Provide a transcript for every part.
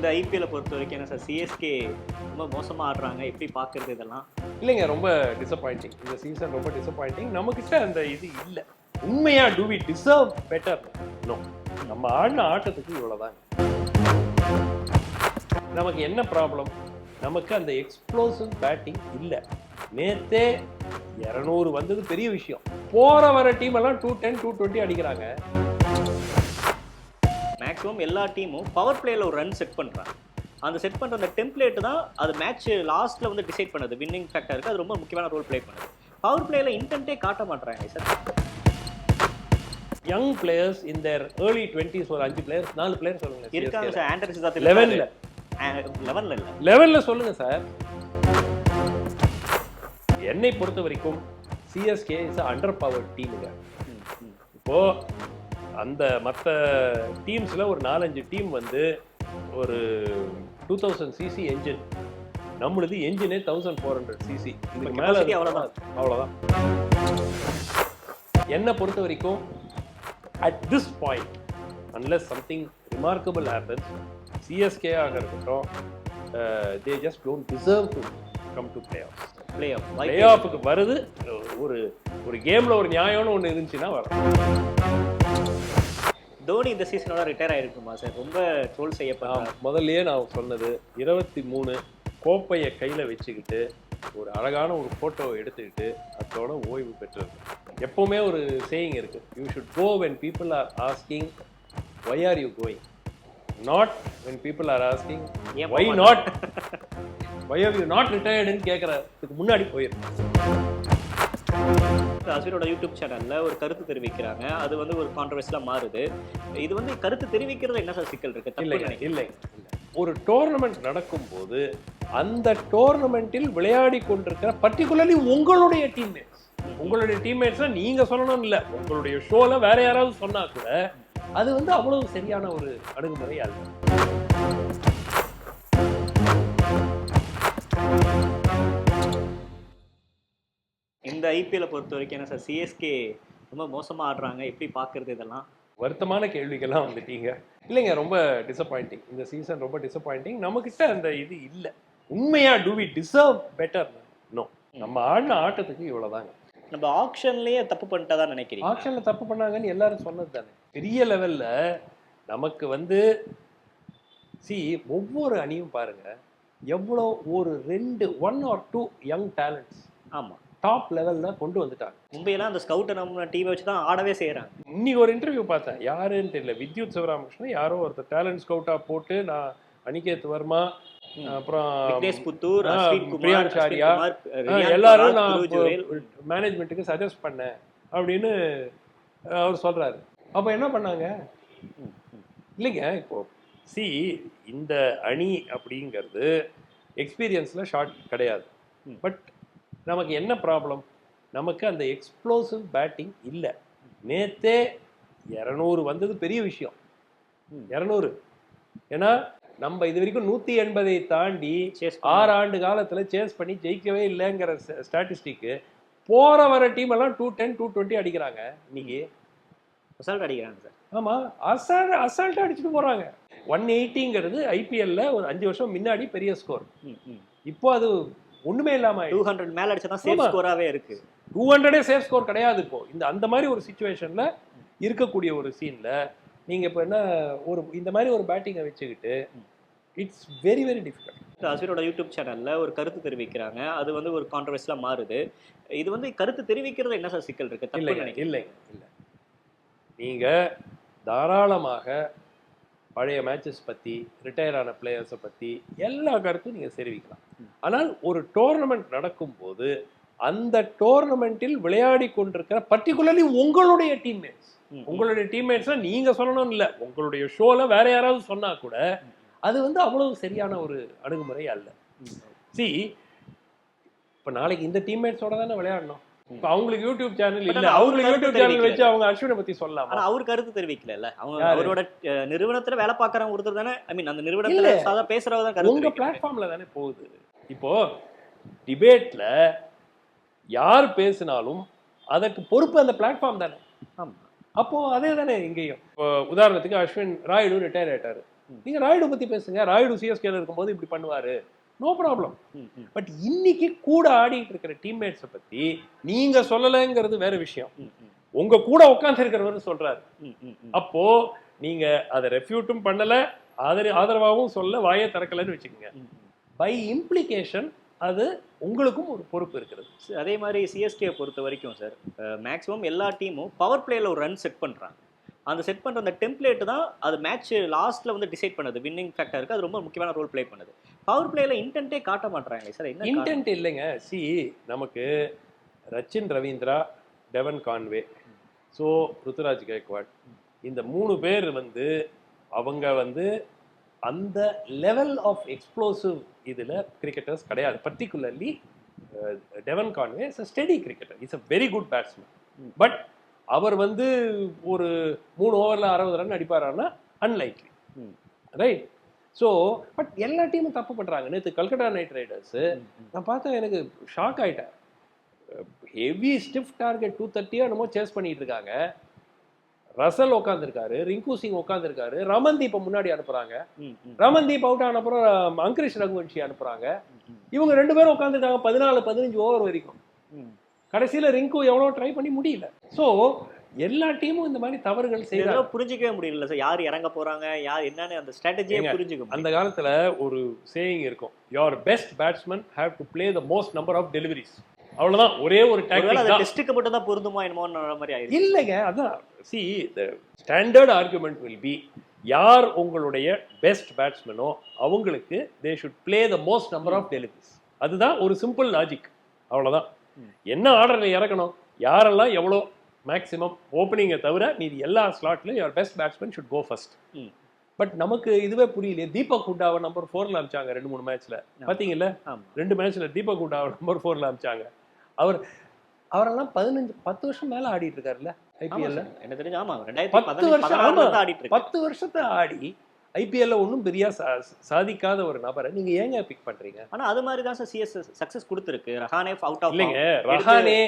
இந்த ஐபிஎல்லை பொறுத்த வரைக்கும் என்ன சார் சிஎஸ்கே ரொம்ப மோசமாக ஆடுறாங்க எப்படி பார்க்கறது இதெல்லாம்? இல்லைங்க ரொம்ப டிசப்பாயிண்டிங் இந்த சீசன் ரொம்ப டிசப்பாயிண்டிங் நம்மக்கிட்ட அந்த இது இல்லை. உண்மையா do we deserve better no நம்ம ஆடின ஆட்டத்துக்கு இவ்வளோதான் நமக்கு என்ன ப்ராப்ளம் நமக்கு அந்த எக்ஸ்ப்ளோசிவ் பேட்டிங் இல்லை. நேற்றே இரநூறு வந்தது பெரிய விஷயம். போகிற வர டீம் எல்லாம் டூ டென் டூ டுவெண்ட்டி அடிக்கிறாங்க. மேக்ஸிமம் எல்லா டீமும் பவர் பிளேயில் ஒரு ரன் செட் பண்ணுறாங்க அந்த செட் பண்ணுற அந்த டெம்ப்ளேட் தான் அது மேட்ச் லாஸ்ட்டில் வந்து டிசைட் பண்ணுது. வின்னிங் ஃபேக்டருக்கு அது ரொம்ப முக்கியமான ரோல் ப்ளே பண்ணுது. பவர் பிளேயில் இன்டென்ட்டே காட்ட மாட்றாங்க சார் யங் பிளேயர்ஸ் இந்த ஏர்லி டுவெண்ட்டிஸ் ஒரு அஞ்சு பிளேயர்ஸ் நாலு பிளேயர் சொல்லுங்க இருக்காங்க சார் ஆண்டர் சிதார்த் லெவன்ல லெவனில் இல்லை. லெவல்ல சொல்லுங்க சார் என்னை பொறுத்த வரைக்கும் சிஎஸ்கே இஸ் அண்டர் பவர் டீமுங்க இப்போ அந்த மற்ற டீம்ஸ்ல ஒரு நாலஞ்சு டீம் வந்து ஒரு டூ தௌசண்ட் சிசி என்ஜின் நம்மளுது என்ஜினே தௌசண்ட் ஃபோர் ஹண்ட்ரட் சிசி இதுக்கு மேல அவ்வளவுதான். அவ்வளோதான் என்னை பொறுத்த வரைக்கும் at this point unless something remarkable happens CSK ஆக இருக்கட்டும் they just don't deserve to come to playoff playoff play ஆஃபுக்கு வருது ஒரு ஒரு கேம்ல ஒரு நியாயம்னு ஒன்று இருந்துச்சுன்னா வரும் தோனி இந்த சீசனோட ரிட்டையர் ஆயிருக்குமா சார் ரொம்ப ட்ரோல் செய்யப்பட்டார் நான் முதல்லயே நான் சொன்னது இருபத்தி மூணு கோப்பையை கையில் வச்சுக்கிட்டு ஒரு அழகான ஒரு ஃபோட்டோவை எடுத்துக்கிட்டு அதோட ஓய்வு பெற்றது. எப்பவுமே ஒரு சேயிங் இருக்கு. You should go when people are asking why are you going not when people are asking why not why are you not ரிட்டையர்டுன்னு கேட்கறதுக்கு முன்னாடி போயிருக்கு அஸ்வினோட யூடியூப் சேனல்ல ஒரு கருத்து தெரிவிக்கிறாங்க. அது வந்து ஒரு கான்ட்ரவர்ஸ்லாம் மாறுது. இது வந்து கருத்து தெரிவிக்கிறது என்ன சார் சிக்கல் இருக்கு? இல்லைங்க இல்லை ஒரு டோர்னமெண்ட் நடக்கும்போது அந்த டோர்னமெண்ட்டில் விளையாடி கொண்டிருக்கிற பர்டிகுலர்லி உங்களுடைய டீம்மேட்ஸ் உங்களுடைய டீம்மேட்ஸ்னா நீங்க சொல்லணும் இல்ல. உங்களுடைய ஷோல வேற யாராவது சொன்னா கூட அது வந்து அவ்வளவு சரியான ஒரு அணுகுமுறை அல்ல இந்த ஐபிஎல்லை பொறுத்த வரைக்கும் என்ன சார் சிஎஸ்கே ரொம்ப மோசமா ஆடுறாங்க எப்படி பார்க்கறது இதெல்லாம்? வருத்தமான கேள்விக்கெல்லாம் வந்துட்டீங்க. இல்லைங்க ரொம்ப டிசப்பாயிண்டிங் இந்த சீசன் ரொம்ப டிசப்பாயிண்டிங் நம்மக்கிட்ட அந்த இது இல்லை. உண்மையா do we deserve better no நம்ம ஆடின ஆட்டத்துக்கு இவ்வளவுதாங்க. நம்ம ஆக்ஷன்லயே தப்பு பண்ணிட்டதா நினைக்கிறீங்க ஆக்ஷன்ல தப்பு பண்ணாங்கன்னு எல்லாரும் சொன்னது தானே. பெரிய லெவல்ல நமக்கு வந்து சி ஒவ்வொரு அணியும் பாருங்க எவ்வளோ ஒரு ரெண்டு one or two young talents ஆமா. டாப் லெவல்ல கொண்டு வந்துட்டாங்க. மும்பையெல்லாம் அந்த ஸ்கவுட்டை நம்ம டீமை வச்சு தான் ஆடவே செய்யறாங்க இன்னைக்கு ஒரு இன்டர்வியூ பார்த்தேன். யாருன்னு தெரியல. வித்யுத் சிவராமகிருஷ்ணன் யாரோ ஒருத்தர் டேலண்ட் ஸ்கவுட்டா போட்டு நான் அனிகேத் வர்மா அப்புறம் புத்தூர் எல்லாரும் நான். மேனேஜ்மெண்ட்டுக்கு சஜஸ்ட் பண்ணேன் அப்படின்னு அவர் சொல்றாரு. அப்ப என்ன பண்ணாங்க. இல்லைங்க இப்போ சி இந்த அணி அப்படிங்கிறது எக்ஸ்பீரியன்ஸில் ஷார்ட் கிடையாது. பட் நமக்கு என்ன ப்ராப்ளம் நமக்கு அந்த எக்ஸ்ப்ளோசிவ் பேட்டிங் இல்லை. நேத்தே இரநூறு வந்தது பெரிய விஷயம். இரநூறு. ஏன்னா நம்ம இது வரைக்கும் நூற்றி எண்பதை தாண்டி ஆறு ஆண்டு காலத்தில் சேஸ் பண்ணி ஜெயிக்கவே இல்லைங்கிற ஸ்டாட்டிஸ்டிக்கு போற வர டீம் எல்லாம் டூ டென் டூ டுவெண்ட்டி அடிக்கிறாங்க இன்னைக்கு. ரிசல்ட் அடிக்கிறாங்க சார் ஆமா. அசால்ட் அசால்ட்டா அடிச்சுட்டு போறாங்க. ஒன் எயிட்டிங்கிறது ஐபிஎல்ல ஒரு அஞ்சு வருஷம் முன்னாடி பெரிய ஸ்கோர் இப்போ அது ஒண்ணுமே இல்லாம டூ ஹண்ட்ரட் மேல அடிச்சா தான் சேஃப். ஸ்கோராவே இருக்கு. டூ ஹண்ட்ரடே சேஃப் ஸ்கோர் கிடையாது இப்போ. இந்த அந்த மாதிரி ஒரு சுச்சுவேஷன்ல இருக்கக்கூடிய ஒரு சீன்ல நீங்க இப்போ என்ன ஒரு இந்த மாதிரி ஒரு பேட்டிங்கை வச்சுக்கிட்டு இட்ஸ் வெரி வெரி டிஃபிகல்ட் அஸ்வினோட யூடியூப் சேனல்ல ஒரு கருத்து தெரிவிக்கிறாங்க. அது வந்து ஒரு கான்ட்ரவர்ஸ்லாம் மாறுது. இது வந்து கருத்து தெரிவிக்கிறது என்ன சார் சிக்கல் இருக்கு? நினைக்கிறேன் இல்லைங்க இல்லை. நீங்க தாராளமாக பழைய மேட்சஸ் பத்தி ரிட்டையர் ஆன பிளேயர்ஸை பத்தி எல்லா கருத்தும் நீங்க தெரிவிக்கலாம் ஆனால் ஒரு டோர்னமெண்ட் நடக்கும்போது அந்த டோர்னமெண்ட்டில் விளையாடி கொண்டிருக்கிற பர்டிகுலர்லி உங்களுடைய டீம்மேட்ஸ். உங்களுடைய டீம்மேட்ஸ்னா நீங்க சொல்லணும் இல்ல. உங்களுடைய ஷோல வேற யாராவது சொன்னா கூட அது வந்து அவ்வளவு சரியான ஒரு அணுகுமுறை அல்ல. சி இப்ப நாளைக்கு இந்த டீம்மேட்ஸோட தானே விளையாடணும்? அவங்களுக்கு யூடியூப் சேனல் இல்ல அவங்களுக்கு யூடியூப் சேனல் வச்சு. அவங்க அஸ்வினை பத்தி சொல்லலாமா ஆனா அவர் கருத்து தெரிவிக்கல அவங்க? அவரோட நிறுவனத்துல வேலை பார்க்கறவங்க ஒருத்தர் தானே ஐ மீன் அந்த நிறுவனத்துல. சாதா பேசுறவங்க தான் கருத்து உங்க. பிளாட்ஃபார்ம்ல தானே போகுது இப்போ டிபேட்ல யார் பேசினாலும் அதற்கு பொறுப்பு அந்த பிளாட்ஃபார்ம் தானே ஆமா அப்போ அதே தானே இங்கேயும் இப்போ உதாரணத்துக்கு அஸ்வின் ராயுடு ரிட்டையர் ஆயிட்டாரு. நீங்க ராயுடு பத்தி பேசுங்க ராயுடு சிஎஸ்கேல இருக்கும்போது இப்படி பண்ணுவாரு நோ ப்ராப்ளம் பட் இன்னைக்கு கூட ஆடிட்டு இருக்கிற டீம்மேட்ஸை பத்தி நீங்க சொல்லலைங்கிறது வேற விஷயம். உங்க கூட உட்கார்ந்து இருக்கிறவர் சொல்றாரு. அப்போ நீங்க அதை ரெஃப்யூட்டும் பண்ணல ஆதர ஆதரவாகவும் சொல்ல வாயை திறக்கலன்னு வச்சுக்கோங்க. பை இம்ப்ளிகேஷன் அது உங்களுக்கும் ஒரு பொறுப்பு இருக்கிறது. அதே மாதிரி சிஎஸ்கே பொறுத்த வரைக்கும் சார் மேக்ஸிமம் எல்லா டீமும் பவர் பிளேல ஒரு ரன் செட் பண்றாங்க. அந்த செட் பண்ற அந்த டெம்ப்ளேட் தான் அது மேட்ச் லாஸ்ட்ல வந்து டிசைட் பண்ணுது. வின்னிங் ஃபேக்டருக்கு அது ரொம்ப முக்கியமான ரோல் ப்ளே பண்ணுது. பவர் பிளேல இன்டென்ட்டே காட்ட மாட்டாங்களே சார் என்ன? இன்டென்ட் இல்லைங்க. சி நமக்கு Rachin Ravindra Devon Conway so Ruturaj Gaikwad இந்த மூணு பேர் வந்து அவங்க வந்து அந்த லெவல் ஆஃப் எக்ஸ்ப்ளோசிவ் இதில் கிரிக்கெட்டர்ஸ் கிடையாது. Particularly Devon Conway is a steady cricketer is a very good batsman. But அவர் வந்து ஒரு மூணு ஓவரில் அறுபது ரன் அடிப்பாரான்னா அன்லைக்லி. ரைட் ஸோ பட் எல்லா டீமும் தப்பு பண்ணுறாங்க நேற்று கல்கட்டா நைட் ரைடர்ஸு. நான் பார்த்தேன் எனக்கு ஷாக் ஆயிட்டேன் ஹெவி ஸ்டிஃப் டார்கெட் டூ தேர்ட்டியோ என்னமோ சேஸ் பண்ணிட்டு இருக்காங்க. ரசல் உட்காந்துருக்காரு ரிங்கு சிங் உட்காந்துருக்காரு ரமன்தீப்பை முன்னாடி அனுப்புறாங்க. ரமன்தீப் அவுட் ஆன அப்புறம் அங்கரிஷ் ரகுவன்ஷி அனுப்புறாங்க. இவங்க ரெண்டு பேரும் உட்காந்துருக்காங்க பதினாலு பதினஞ்சு ஓவர் வரைக்கும். கடைசியில ரிங்கு எவ்வளோ ட்ரை பண்ணி முடியல. ஸோ எல்லா டீமும் இந்த மாதிரி தவறுகள் இதெல்லாம் புரிஞ்சிக்கவே முடியல சார் யார் இறங்க போறாங்க யார் என்னன்னு அந்த ஸ்ட்ராட்டஜியே புரிஞ்சுக்க. அந்த காலத்துல ஒரு சேயிங் இருக்கும். Your best batsman have to play the most number of deliveries அவ்வளவுதான். ஒரே ஒரு டாக்டிக் தான். டெஸ்ட்டுக்கு மட்டும் தான் பொருந்துமா என்னமோன்ற மாதிரி ஆயிடுச்சு. இல்லைங்க அதான். See the standard argument will be யார் உங்களுடைய பெஸ்ட் பேட்ஸ்மேனோ அவங்களுக்கு they should play the most number of deliveries அதுதான் ஒரு சிம்பிள் லாஜிக் அவ்வளவுதான். என்ன ஆர்டர்ல இறக்கணும்? யாரெல்லாம் எவ்வளோ மேக்ஸிமம் ஓப்பனிங்கை தவிர மீதி எல்லா ஸ்லாட்லையும் யார் best batsman should go first. But நமக்கு இதுவே புரியலையே தீபக் ஹுட்டாவை நம்பர் ஃபோர்ல அமிச்சாங்க ரெண்டு மூணு மேட்ச்ல பாத்தீங்கல்ல? ஆமா. ரெண்டு மேட்ச்ல தீபக் ஹுட்டாவை நம்பர் ஃபோர்ல அமிச்சாங்க. அவர் அவரெல்லாம் பதினஞ்சு பத்து வருஷம் மேல ஆடிட்டு இருக்காருல்ல ஐபிஎல்ல. எனக்கு தெரிஞ்சு ஆமா ரெண்டாயிரத்தி பத்து வருஷம், ஆடிட்டு பத்து வருஷத்தை ஆடி ஐபிஎல்ல ஒன்றும் பெரிய சாதிக்காத ஒரு நபரை நீங்க ஏங்க பிக் பண்றீங்க? ஆனா அது மாதிரி தான் சார் சிஎஸ் சக்சஸ் கொடுத்துருக்கு. ரஹானே அவுட் ஆஃப் இல்லைங்க. ரஹானே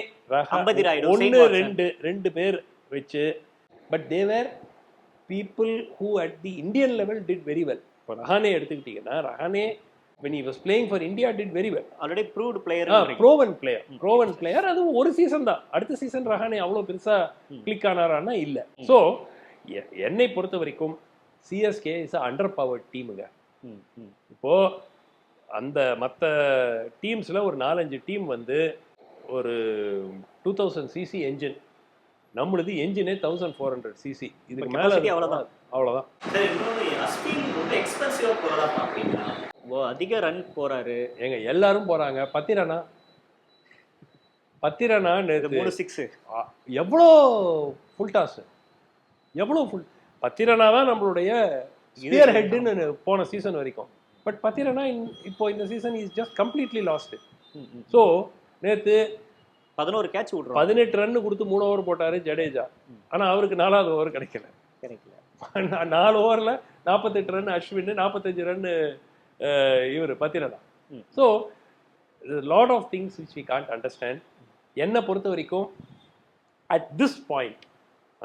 அம்பதி ராயுடு, வாட்சன். ரெண்டு ரெண்டு பேர் வச்சு but there were people who at the Indian level did very well இப்போ ரஹானே எடுத்துக்கிட்டீங்கன்னா Rahane when he was playing for India did very well. Already proved player proven player proven player அதுவும் ஒரு season தான். அடுத்த சீசன் ரஹானே அவ்வளோ பெருசா ம். Click ஆனாரான்னா இல்ல. ஸோ என்னை பொறுத்த வரைக்கும் சிஎஸ்கே இஸ் அண்டர் பவர் டீமுங்க இப்போ அந்த மற்ற டீம்ஸ்ல ஒரு நாலஞ்சு டீம் வந்து ஒரு டூ தௌசண்ட் சிசி என்ஜின் நம்மளுது என்ஜினே தௌசண்ட் ஃபோர் ஹண்ட்ரட் சிசி இதுக்கு மேல போறதா பாக்குறீங்களா? ஓ அதிக ரன் போறாரு. ஏங்க எல்லாரும் போறாங்க. பத்திரனா? பத்திரனா மூணு சிக்ஸ் எவ்வளோ ஃபுல் டாஸ் எவ்வளோ ஃபுல் பத்திரனா தான் நம்மளுடைய ஸ்பியர் ஹெட்னு போன சீசன் வரைக்கும். பட் பத்திரனா இப்போ இந்த season is just completely lost so நேத்து பதினோரு கேட்ச் விடுறோம் பதினெட்டு ரன் கொடுத்து மூணு ஓவர் போட்டாரு ஜடேஜா. ஆனா அவருக்கு நாலாவது ஓவர் கிடைக்கல. கிடைக்கல. நாலு ஓவர்ல நாற்பத்தெட்டு ரன் அஸ்வின் நாற்பத்தஞ்சு ரன் இவர் Pathirana. So lot of things which we can't understand என்னை பொறுத்த வரைக்கும் at this point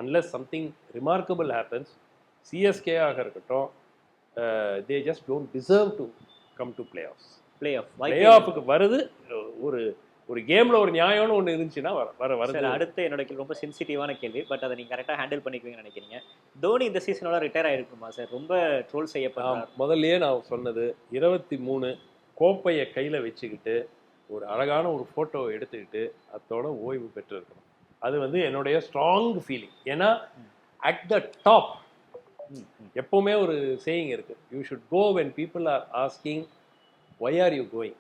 unless something remarkable happens CSK ஆக இருக்கட்டும் they just don't deserve to come to playoffs playoff play ஆஃபுக்கு வருது ஒரு ஒரு கேம்ல ஒரு நியாயம்னு ஒன்று இருந்துச்சுன்னா வர வர வருது. அடுத்து என்னோட கேள்வி ரொம்ப சென்சிட்டிவான கேள்வி பட் அதை நீங்க கரெக்டா ஹேண்டில் பண்ணிக்குவீங்கன்னு நினைக்கிறீங்க. தோனி இந்த சீசனோட ரிட்டையர் ஆயிருக்குமா சார் ரொம்ப ட்ரோல் நான் செய்யப்படுறார் முதல்லயே நான் சொன்னது இருபத்தி மூணு கோப்பையை கையில் வச்சுக்கிட்டு ஒரு அழகான ஒரு ஃபோட்டோவை எடுத்துக்கிட்டு அதோட ஓய்வு பெற்றிருக்கணும். அது வந்து என்னுடைய ஸ்ட்ராங் ஃபீலிங் ஏன்னா அட் த டாப் எப்பவுமே ஒரு சேயிங் இருக்கு. You should go when people are asking why are you going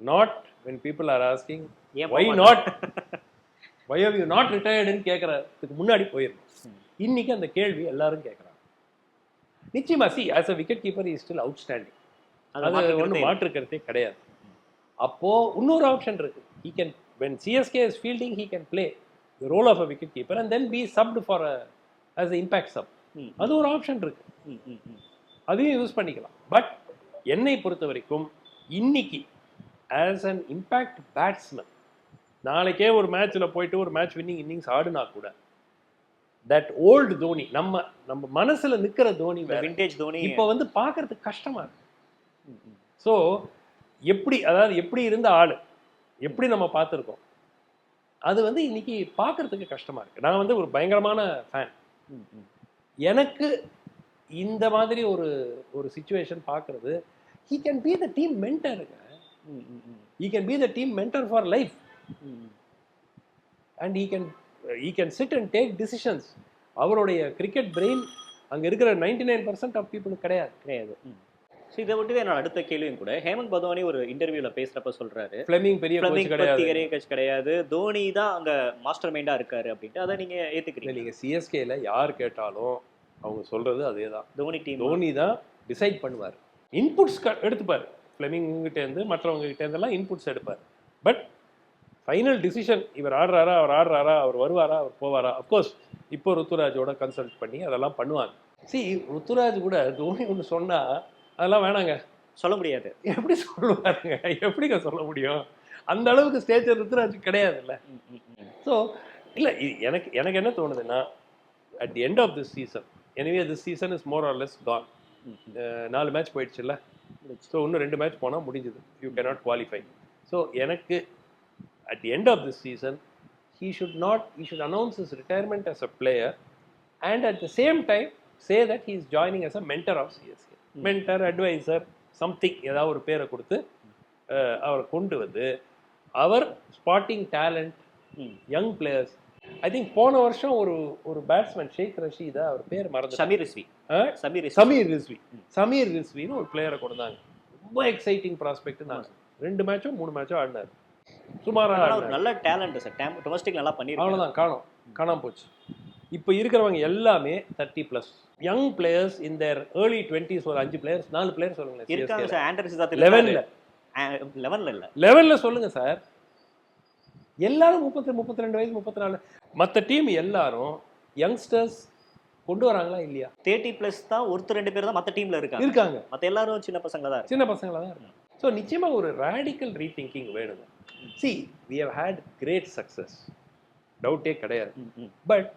not when people are asking why not why are you not ரிட்டையர்டுன்னு கேட்கறதுக்கு முன்னாடி போயிடணும். இன்னைக்கு அந்த கேள்வி எல்லாரும் கேட்குறாங்க நிச்சயமா see as a wicket keeper is still outstanding அது ஒன்றும் மாற்று கருத்தே கிடையாது. அப்போ இன்னொரு ஆப்ஷன் இருக்கு. He can when CSK is fielding he can play the role of a wicket keeper and then be subbed for as impact sub அது ஒரு ஆப்ஷன் இருக்கு. அதையும் யூஸ் பண்ணிக்கலாம். பட் என்னை பொறுத்த வரைக்கும் இன்னைக்கு ஆஸ் அன் இம்பேக்ட் பேட்ஸ்மேன் நாளைக்கே ஒரு மேட்ச்ல போயிட்டு ஒரு மேட்ச் வின்னிங் இன்னிங்ஸ் ஆடுனா கூட தட் ஓல்டு தோனி நம்ம நம்ம மனசுல நிக்கிற தோனி விண்டேஜ் தோனி. இப்போ வந்து பார்க்கறதுக்கு கஷ்டமா இருக்கு. ஸோ எப்படி அதாவது எப்படி இருந்த ஆளு எப்படி நம்ம பார்த்துருக்கோம்? அது வந்து இன்னைக்கு பார்க்கறதுக்கு கஷ்டமா இருக்கு. நான் வந்து ஒரு பயங்கரமான ஃபேன் ம், ம். எனக்கு இந்த மாதிரி ஒரு ஒரு சுச்சுவேஷன் பார்க்கறது he can be the team மென்டருங்க ம், can be the team mentor for life hmm, and he can he can sit and take decisions அவருடைய கிரிக்கெட் பிரெயின் அங்கே இருக்கிற நைன்டி நைன் பர்சன்ட் ஆஃப் பீப்புளுக்கு கிடையாது கிடையாது. ஸோ இதை விட்டு என்னோட அடுத்த கேள்வியும் கூட ஹேமந்த் பதவானி ஒரு இன்டர்வியூல பேசுறப்ப சொல்றாரு. ஃப்ளெமிங் பெரிய கிடையாது. பெரிய coach கிடையாது. தோனி தான் அங்க மாஸ்டர் மைண்டா இருக்காரு அப்படின்ட்டு அதை நீங்க இல்லை ஏத்துக்கிறீங்க நீங்கள் சிஎஸ்கேல யார் கேட்டாலும் அவங்க சொல்றது அதே தான். தோனி டீம் தோனி. தான் டிசைட் பண்ணுவார். இன்புட்ஸ் எடுத்துப்பார். ஃப்ளெமிங் கிட்டேருந்து மற்றவங்க கிட்டேருந்தெல்லாம் இன்புட்ஸ் எடுப்பார். பட் ஃபைனல் டிசிஷன் இவர் ஆடுறாரா அவர் ஆடுறாரா அவர் வருவாரா அவர் போவாரா? அஃப்கோர்ஸ் இப்போ ருத்துராஜோட கன்சல்ட் பண்ணி அதெல்லாம் பண்ணுவாங்க. சி ருத்துராஜ் கூட தோனி ஒன்று சொன்னா அதெல்லாம் வேணாங்க. சொல்ல முடியாது. எப்படி சொல்லுவாருங்க? எப்படிங்க சொல்ல முடியும்? அந்த அளவுக்கு ஸ்டேஜர் ருத்துராஜ் கிடையாதுல்ல. ஸோ இல்லை எனக்கு எனக்கு என்ன தோணுதுன்னா at the end of this season எனவே this season is more or less gone. நாலு மேட்ச் போயிடுச்சுல்ல? ஸோ இன்னும் ரெண்டு மேட்ச் போனால் முடிஞ்சுது. யூ cannot குவாலிஃபை ஸோ எனக்கு at the end of this season he should not he should announce is retirement as a player and at the same time say that he is joining as a mentor of CSK mentor advisor something ஏதாவது ஒரு பேரை கொடுத்து அவரை கொண்டு வந்து அவர் spotting talent. Young players I think போன வருஷம் ஒரு ஒரு பேட்ஸ்மேன் ஷேக் ரஷீதா அவர் பேர் மறந்து ஷமீர் ரிஸ்வி சமீர் சமீர் ரிஸ்வி சமீர் ரிஸ்வின்னு ஒரு பிளேயரை கொடுத்தாங்க. ரொம்ப எக்ஸைட்டிங் ப்ராஸ்பெக்ட் நான் ரெண்டு மேட்சோ மூணு மேட்சோ ஆடினார். சுமாராக நல்ல டேலண்ட் சார் டேம் டொமஸ்டிக் நல்லா பண்ணிருக்காங்க அவ்வளோதான் காணோம். காணாம போச்சு. இப்போ இருக்கிறவங்க எல்லாமே thirty plus young players in their early twenties ஒரு அஞ்சு பிளேயர்ஸ் நாலு பிளேயர் தான் லெவனில் லெவன்ல இல்ல. லெவல்ல சொல்லுங்க சார் எல்லாரும் முப்பத்தி முப்பத்தி ரெண்டு வயசு முப்பத்தி நாலு மற்ற டீம் எல்லாரும் யங்ஸ்டர்ஸ் கொண்டு வராங்களா இல்லையா? தேர்ட்டி பிளஸ் தான் ஒருத்தர் ரெண்டு பேர் தான் மத்த டீம்ல இருக்காங்க. இருக்காங்க. மத்த எல்லாரும் சின்ன பசங்க தான் சின்ன பசங்களா தான் இருக்காங்க. ஸோ நிச்சயமா ஒரு ரேடிக்கல் ரீதிங்கிங் வேணுங்க. See we have had great success டவுட்டே கிடையாது. பட்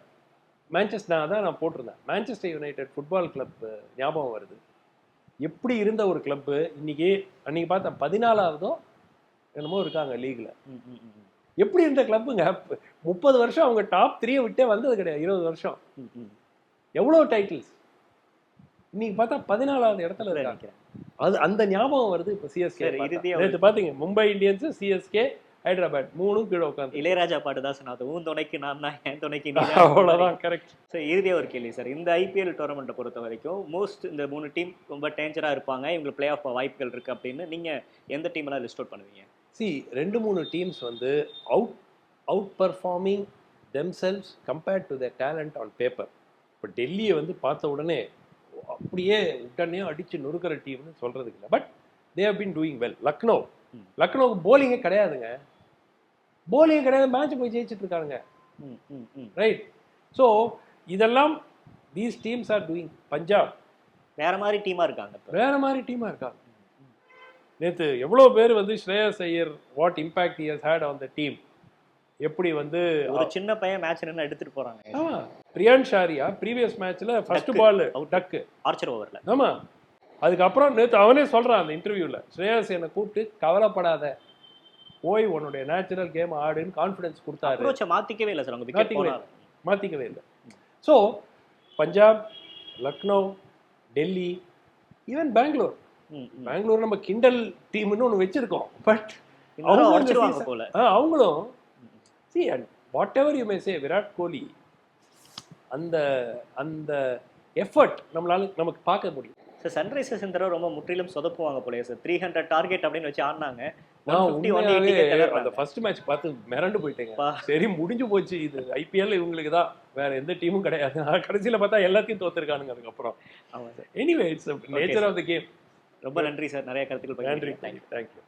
மேன்செஸ்டர் நான் தான் நான் போட்டிருந்தேன். மேன்செஸ்டர் யுனைடெட் ஃபுட்பால் கிளப் ஞாபகம் வருது. எப்படி இருந்த ஒரு கிளப்பு இன்னைக்கு அன்னைக்கு பார்த்தேன் பதினாலாவதோ என்னமோ இருக்காங்க லீக்ல எப்படி இருந்த கிளப்புங்க முப்பது வருஷம் அவங்க டாப் த்ரீயை விட்டே வந்தது கிடையாது. இருபது வருஷம். எவ்வளோ டைட்டில்ஸ் இன்னைக்கு பார்த்தா பதினாலாவது இடத்துல நினைக்கிறேன். அது அந்த ஞாபகம் வருது இப்போ சிஎஸ்கே பார்த்தீங்க மும்பை இந்தியன்ஸ் சிஎஸ்கே ஹைதராபாத் மூணும் கீழே உட்காந்து இளையராஜா பாட்டு தான் சார் அது உன் துணைக்கு நான் தான் என் துணைக்கு. அவ்வளோதான் கரெக்ட் சார் இறுதியா ஒரு கேள்வி சார் இந்த ஐபிஎல் டோர்னமெண்ட்டை பொறுத்த வரைக்கும் மோஸ்ட் இந்த மூணு டீம் ரொம்ப டேஞ்சரா இருப்பாங்க இவங்களுக்கு பிளே ஆஃப் வாய்ப்புகள் இருக்கு அப்படின்னு நீங்க எந்த டீம் எல்லாம் லிஸ்ட் அவுட் பண்ணுவீங்க? சி ரெண்டு மூணு டீம்ஸ் வந்து out out performing themselves compared to the talent on paper இப்போ டெல்லியை வந்து பார்த்த உடனே அப்படியே உடனே அடிச்சு நொறுக்கிற டீம்னு சொல்றதுக்கு இல்லை. But they have been doing well Lucknow ம். லக்னோவுக்கு போலிங்கே கிடையாதுங்க. போலிங்கே கிடையாது மேட்ச் போய் ஜெயிச்சிட்டு இருக்காங்க. ரைட் ஸோ இதெல்லாம் these teams are doing Punjab வேற மாதிரி டீமா இருக்காங்க. வேற மாதிரி டீமா இருக்காங்க. நேத்து எவ்வளோ பேர் வந்து Shreyas Iyer what impact has had on the team எப்படி வந்து ஒரு சின்ன பையன் மேட்ச் நின்று எடுத்துட்டு போறாங்க. ஆமா பிரியான் ஷாரியா ப்ரீவியஸ் மேட்ச்ல ஃபர்ஸ்ட். பால். டக்கு ஆர்ச்சர் ஓவர்ல ஆமா. அதுக்கப்புறம் நேத்து அவனே சொல்றான் அந்த இன்டர்வியூல ஸ்ரேயஸ் என்னை கூப்பிட்டு கவலைப்படாத. போய் உன்னுடைய நேச்சுரல் கேம் ஆடுன்னு கான்ஃபிடன்ஸ் கொடுத்தாரு. மாத்திக்கவே இல்லை சார் அவங்க போனாங்க மாத்திக்கவே இல்லை. So Punjab Lucknow Delhi even Bengaluru. Bangalore நம்ம கிண்டல் டீம்னு ஒன்று வச்சிருக்கோம். பட் போல. அவங்களும் see and whatever you may say Virat Kohli அந்த அந்த எஃபர்ட் நம்மளால நமக்கு பார்க்க முடியும். சார் சன்ரைசர்ஸ் இந்த தடவை ரொம்ப முற்றிலும் சொதப்புவாங்க போலயே சார் த்ரீ ஹண்ட்ரட் டார்கெட் அப்படின்னு வச்சு ஆடினாங்க. நான் 150, 180 உண்மையாவே. அந்த ஃபர்ஸ்ட் மேட்ச் பார்த்து மிரண்டு போயிட்டேங்க. சரி முடிஞ்சு போச்சு. இது ஐபிஎல் இவங்களுக்கு தான். வேற எந்த டீமும் கிடையாது. கடைசியில பார்த்தா எல்லாத்தையும் தோத்துருக்கானுங்க அதுக்கப்புறம். ஆமா sir anyway it's nature. Of the game ரொம்ப நன்றி சார் நிறைய கருத்துக்கள் நன்றி. தேங்க்யூ